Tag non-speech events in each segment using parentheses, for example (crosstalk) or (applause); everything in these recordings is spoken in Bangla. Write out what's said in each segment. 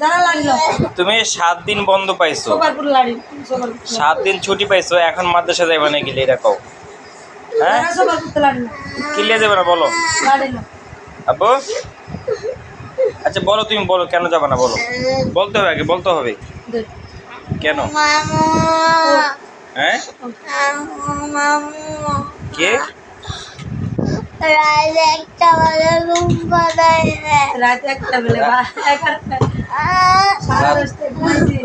যারা লাগল। তুমি সাত দিন বন্ধ পাইছো। সোপারপুর লাড়ি সাত দিন ছুটি পাইছো এখন মাদ্রাসা যাইবা নাকি এটা কও? হ্যাঁ? সোপারপুর লাড়ি কিলিয়ে যাবে না বলো। আব্বু? আচ্ছা বলো তুমি বলো কেন যাবে না বলো। বলতে হবে আগে বলতে হবে। কেন? হ্যাঁ? কে? একটা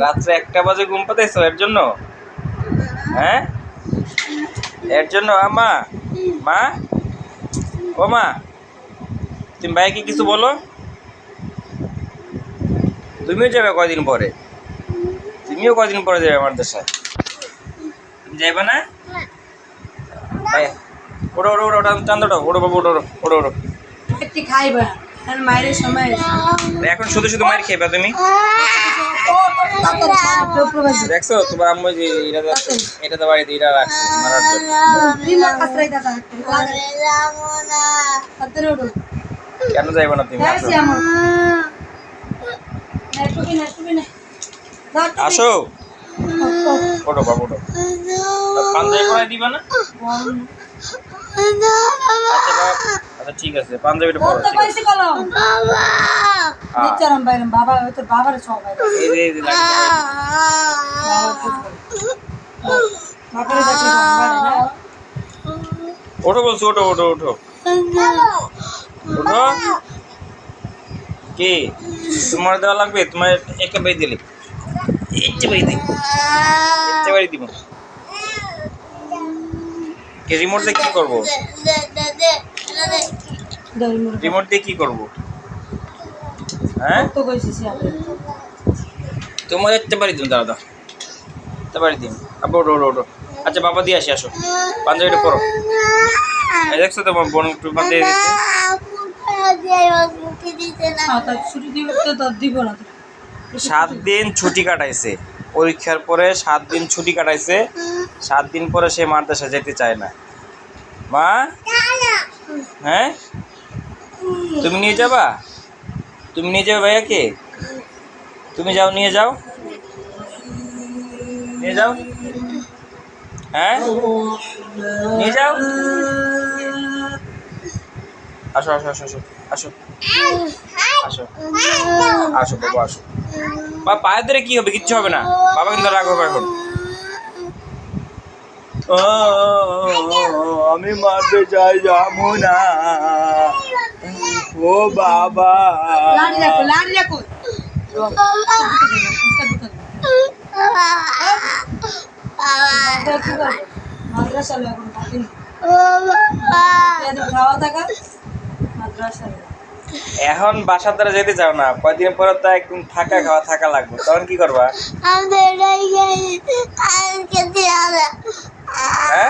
রাত্রে একটা বাজে ঘুম পাতাইছো এর জন্য? হ্যাঁ? এর জন্য আমা মা। ও মা। তুমি ভাইকে কিছু বলো? তুমিও যাবে কয়দিন পরে? তুমিও কয়দিন পরে যাবে আমার দেশে তুমি যাইবে না? ভাই ওড়ো ওড়ো ওড়ো ওটা চান্দটা ওড়ো বাবু ওড়ো ওড়ো ওড়ো ওড়ো। একটি খাইবা আর মায়ের সময় এখন শুধু শুধু মার খেয়ে তুমি? দেখছ তোমার আম্মু যে এটা এটা তো বাড়িতে এটা রাখছে মারার জন্য। কেন যাইবো না তুমি? আসো। আসি আসো। ওটো বাবু ওটো পাঞ্জাবি পরাই দিবা না? আচ্ছা বাবা। আচ্ছা ঠিক আছে পাঞ্জাবিটা পরো কইছি কলম? হ্যাঁ। নিচারাম বাইরাম বাবা তোর বাবার সব এই এই যে বাবারে দেখলে না ওঠো বলছো ওঠো ওঠো ওঠো। ওঠো। কি? তোমার দেওয়া লাগবে? তোমার একটা বাই দিলে। ইচ্ছে বাই দিই ইচ্ছে বাড়ি দিব। কে রিমোট দিয়ে কি করব? রিমোট দিয়ে কি করব? হ্যাঁ? তোমার একটা বাড়ি দিন দাদা একটা বাড়ি দিন আবার ওটো ওটো ওটো আচ্ছা বাবা দিয়ে আসি আসো। পাঞ্জাবিটা পরো। দেখছ তোমার বোন একটু না তো। সাত দিন ছুটি কাটাইছে। পরীক্ষার পরে সাত দিন ছুটি কাটাইছে। সাত দিন পরে সে মাদ্রাসা যেতে চায় না। মা? হ্যাঁ? তুমি নিয়ে যাবা? তুমি নিয়ে যাবে ভাইয়াকে? তুমি যাও, নিয়ে যাও। নিয়ে যাও। হ্যাঁ? নিয়ে যাও। আসো আসো আসো আসো আসো। আসো। আসো, বাবু, আসো। বা পায়ের ধরে কি হবে? কিচ্ছু হবে না। বাবা কিন্তু রাগ হবে এখন। আমি মারতে চাই যাব না ও বাবা। থাকিন। এখন বাসার দ্বারা যেতে চাও না কয়দিন পরে তো একদম থাকা খাওয়া থাকা লাগবে তখন কি করবা? হ্যাঁ?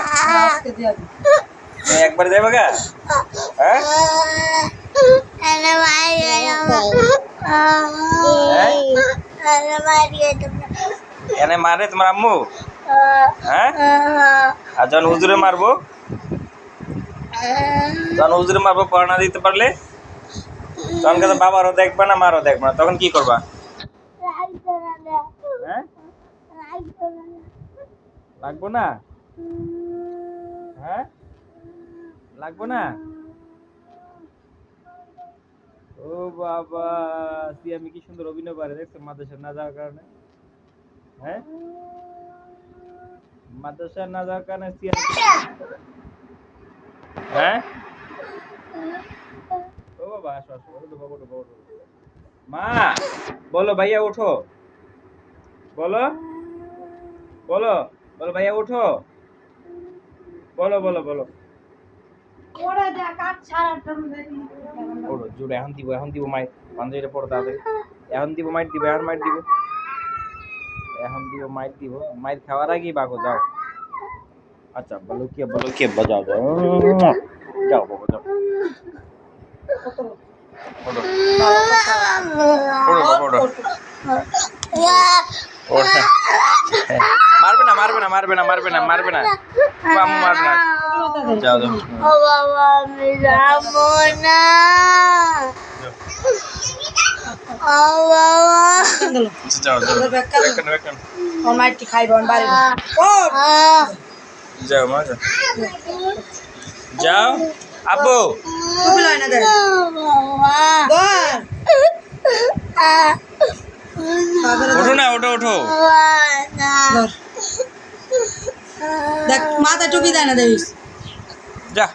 একবার গা? হ্যাঁ? এনে মারে তোমার আম্মু। হ্যাঁ? আর যখন হুজুরে মারবো, যখন হুজুরে মারবো দিতে পারলে, তখন বাবারও দেখবে না মারও দেখবে না। তখন কি করবা? হ্যাঁ? লাগবো না? হ্যাঁ? লাগবো না? ও বাবা আমি কি সুন্দর অভিনয় পারে দেখছ? মাদ্রাসা না যাওয়ার কারণে। হ্যাঁ? মাদ্রাসা না যাওয়ার কারণে সিয়াম হ্যাঁ? ও বাবা, আসো আসো ওঠো বাবা ওঠো ওঠো মা, বলো ভাইয়া ওঠো বলো? বলো বলো ভাইয়া ওঠো বলো বলো বলো। ওরে দেখ। জোরে এখন দিব এখন দিব মাইট পাঞ্জাবিটা পড়ো তাড়াতাড়ি। এখন দিব মাইট দিব এখন মাইট দিব। এখন দিব মাইট দিব। মাইট খাওয়ার আগেই বাগো যাও। আচ্ছা বলো কি বলো কি বাজাও। যাও যাও বাবা যাও। ওঠো বাবা ওঠো। (laughs) ওঠো। মারবে না মারবে না মারবে না মারবে না মারবে না আম্মু মারবে না যাও যাও ও বাবা আমি যাব না ও বাবা দিল আচ্ছা যাও যাও তোর ব্যাগ কাঁদো। Bag কানো, bag কানো। ওর মাইটি খাইব ওর বাড়ি ও যাও মা যাও যাও আব্বু টুপি লয় না দে বল বাবারে ওঠো না ওঠো ওঠো ধর। দেখ মাথা টুপি দেয় না দেখিস। যা।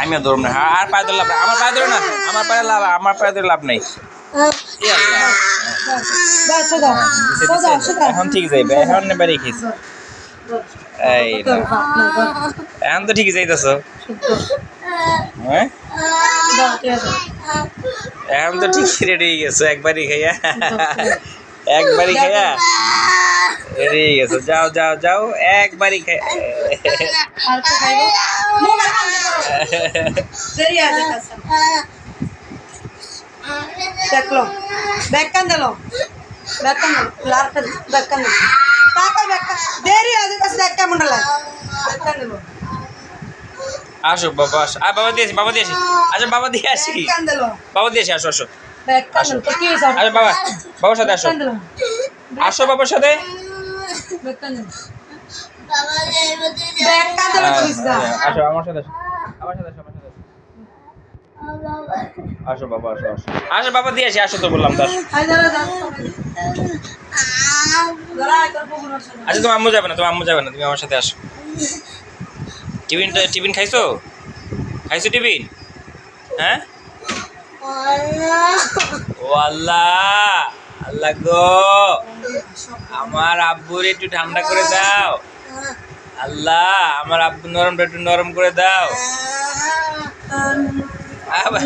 আমি ধরব না। হ্যাঁ, আর পায়ে ধরে লাভ নাই। আমার পায়ে ধরে না। আমার পায়ে লাভ আমার পায়ে ধরে লাভ নেই। এখন ঠিক যাইবে। এখন বাড়ি খেয়েছি। এই। এখন তো ঠিক যাইতেছ। হ্যাঁ? এখন তো ঠিক রেডি হয়ে গেছো। একবারই খাইয়া। একবারই খাইয়া। হয়ে গেছো। যাও যাও যাও একবারই খাই আর আছে দেখল ব্যাগ কান দিল। ব্যাগ কান দিল। লারটা ব্যাগ দিল দেরি আছে কাছে কেমন লাগে দিল। আসো বাবা আসো। আর বাবা দিয়েছি বাবা দিয়েছি আচ্ছা বাবা দিয়ে আসি। বাবা দিয়েছি আসো আসো ব্যাগ তো কি হইছে আচ্ছা বাবা বাবার সাথে আসো। আসো বাবার সাথে। আসো আমার সাথে আমার সাথে আমার সাথে আসো। বাবা আসো আসো। আসো বাবা দিয়ে আসি আসো তো বললাম তো আচ্ছা তোমার আম্মু যাবে না তোমার আম্মু যাবে না তুমি আমার সাথে আসো। টিফিনটা টিফিন খাইছো? খাইছো টিফিন? হ্যাঁ? ও আল্লাহ! আল্লাহ গো। আমার আব্বুর একটু ঠান্ডা করে দাও। আল্লাহ আমার আব্বু নরমটা একটু নরম করে দাও। আবার-